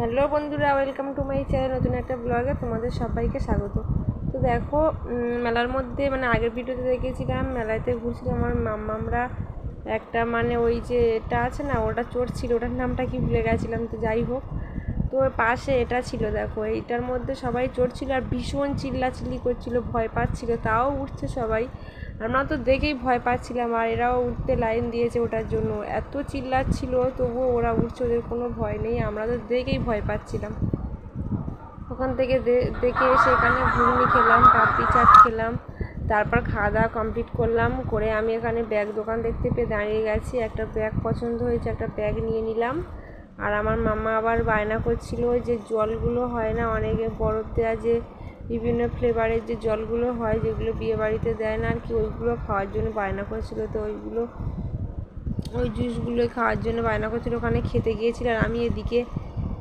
Hello বন্ধুরা welcome to my channel নতুন একটা ব্লগে তোমাদের সবাইকে স্বাগত। তো দেখো মেলার মধ্যে মানে আগের ভিডিওতে দেখেছিলাম, মেলাতে ঘুরছিলাম আমার মাম্মামরা একটা মানে ওই যে এটা আছে না, ওটা চড়ছিল ছিল ওটার নামটা কি ভুলে গেছিলাম, তো যাই হোক। তো পাশে এটা ছিল, দেখো, এইটার মধ্যে সবাই চোর ছিল আর ভীষণ চিল্লাচিল্লি করছিল, ভয় পাচ্ছিল, তাও উঠছে সবাই। আমরা তো দেখেই ভয় পাচ্ছিলাম, আর এরাও উঠতে লাইন দিয়েছে ওটার জন্য। এত চিল্লাচ্ছিল, তবুও ওরা উঠছে, ওদের কোনো ভয় নেই, আমরা তো দেখেই ভয় পাচ্ছিলাম। ওখান থেকে দেখে এসে এখানে ঘুগনি খেলাম, পাপড়ি চাট খেলাম, তারপর খাওয়া দাওয়া কমপ্লিট করলাম, করে আমি এখানে ব্যাগ দোকান দেখতে পেয়ে দাঁড়িয়ে গেছি। একটা ব্যাগ পছন্দ হয়েছে, একটা ব্যাগ নিয়ে নিলাম। আর আমার মামা আবার বায়না করছিল যে জলগুলো হয় না, অনেকে বরফ দেওয়া যে বিভিন্ন ফ্লেভারের যে জলগুলো হয় যেগুলো বিয়ে বাড়িতে দেয় না আর কি, ওইগুলো খাওয়ার জন্য বায়না করছিল। তো ওইগুলো, ওই জুসগুলো খাওয়ার জন্য বায়না করছিল। ওখানে খেতে গিয়েছিল আর আমি এদিকে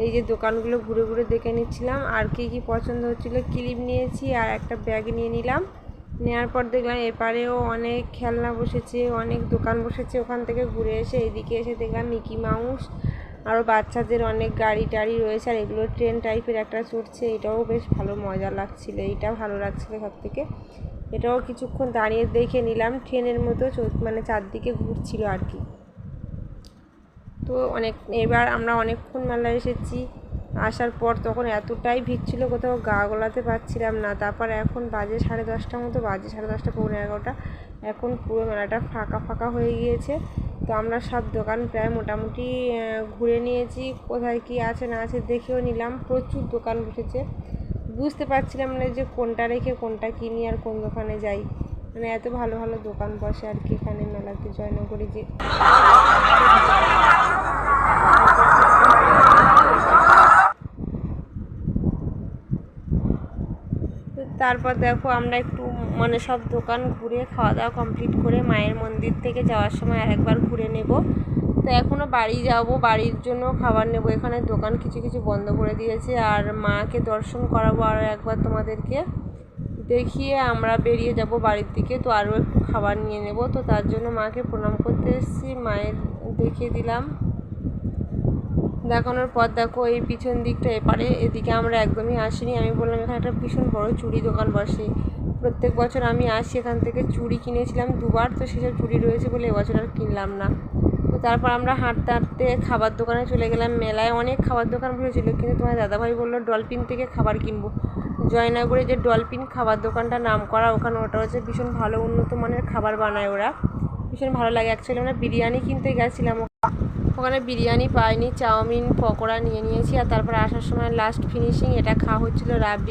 এই যে দোকানগুলো ঘুরে ঘুরে দেখে নিচ্ছিলাম। আর কী কী পছন্দ হচ্ছিল ক্লিপ নিয়েছি আর একটা ব্যাগ নিয়ে নিলাম। নেওয়ার পর দেখলাম এপারেও অনেক খেলনা বসেছে, অনেক দোকান বসেছে। ওখান থেকে ঘুরে এসে এদিকে এসে দেখলাম মিকি মাউস আরও বাচ্চাদের অনেক গাড়ি টাড়ি রয়েছে, আর এগুলো ট্রেন টাইপের একটা চড়ছে এটাও বেশ ভালো মজা লাগছিল, এইটা ভালো লাগছিল সব থেকে এটাও কিছুক্ষণ দাঁড়িয়ে দেখে নিলাম ট্রেনের মতো মানে চারদিকে ঘুরছিল আর কি। তো অনেক, এবার আমরা অনেকক্ষণ মেলায় এসেছি। আসার পর তখন এতটাই ভিড় ছিল, কোথাও গা গলাতে পারছিলাম না। তারপর এখন বাজে সাড়ে দশটার মতো, বাজে সাড়ে দশটা, পৌনে এগারোটা। এখন পুরো মেলাটা ফাঁকা ফাঁকা হয়ে গিয়েছে। তো আমরা সব দোকান প্রায় মোটামুটি ঘুরে নিয়েছি, কোথায় কি আছে না আছে দেখেও নিলাম। প্রচুর দোকান বসেছে। বুঝতে পারছিলাম না যে কোনটা রেখে কোনটা কিনি আর কোন দোকানে যাই। মানে এত ভালো ভালো দোকান বসে আর কি এখানে মেলাতে জয়নগরে যে তারপর দেখো আমরা একটু মানে সব দোকান ঘুরে খাওয়া দাওয়া কমপ্লিট করে মায়ের মন্দির থেকে যাওয়ার সময় আর একবার ঘুরে নেব। তো এখনও বাড়ি যাব, বাড়ির জন্য খাবার নেব। এখানে দোকান কিছু কিছু বন্ধ করে দিয়েছে আর মাকে দর্শন করাবো আরও একবার তোমাদেরকে। দেখিয়ে আমরা বেরিয়ে যাব বাড়ির দিকে, তো আরও একটু খাবার নিয়ে নেব। তো তার জন্য মাকে প্রণাম করতে এসেছি, মায়ের দেখিয়ে দিলাম। দেখানোর পর দেখো এই পিছন দিকটা এপারে, এদিকে আমরা একদমই আসিনি। আমি বললাম, এখানে একটা ভীষণ বড় চুড়ি দোকান বসে। প্রত্যেক বছর আমি আসি এখান থেকে। চুড়ি কিনেছিলাম দুবার, তো সেসব চুড়ি রয়েছে বলে এবছর আর কিনলাম না। তো তারপর আমরা হাঁটতে হাঁটতে খাবার দোকানে চলে গেলাম। মেলায় অনেক খাবার দোকান বসেছিল কিন্তু তোমার দাদাভাই বলল, ডলফিন থেকে খাবার কিনবো। জয়নগরে যে ডলফিন খাবার দোকানটা নাম করা, ওখানে ওটা হচ্ছে ভীষণ ভালো উন্নত মানের খাবার বানায় ওরা। ভীষণ ভালো লাগে। অ্যাকচুয়ালি আমরা বিরিয়ানি কিনতে গেছিলাম ওখানে বিরিয়ানি পাইনি, চাউমিন, পকোড়া নিয়ে নিয়েছি আর তারপর আসার সময় লাস্ট ফিনিশিং এটা খাওয়া হচ্ছিল রাবড়ি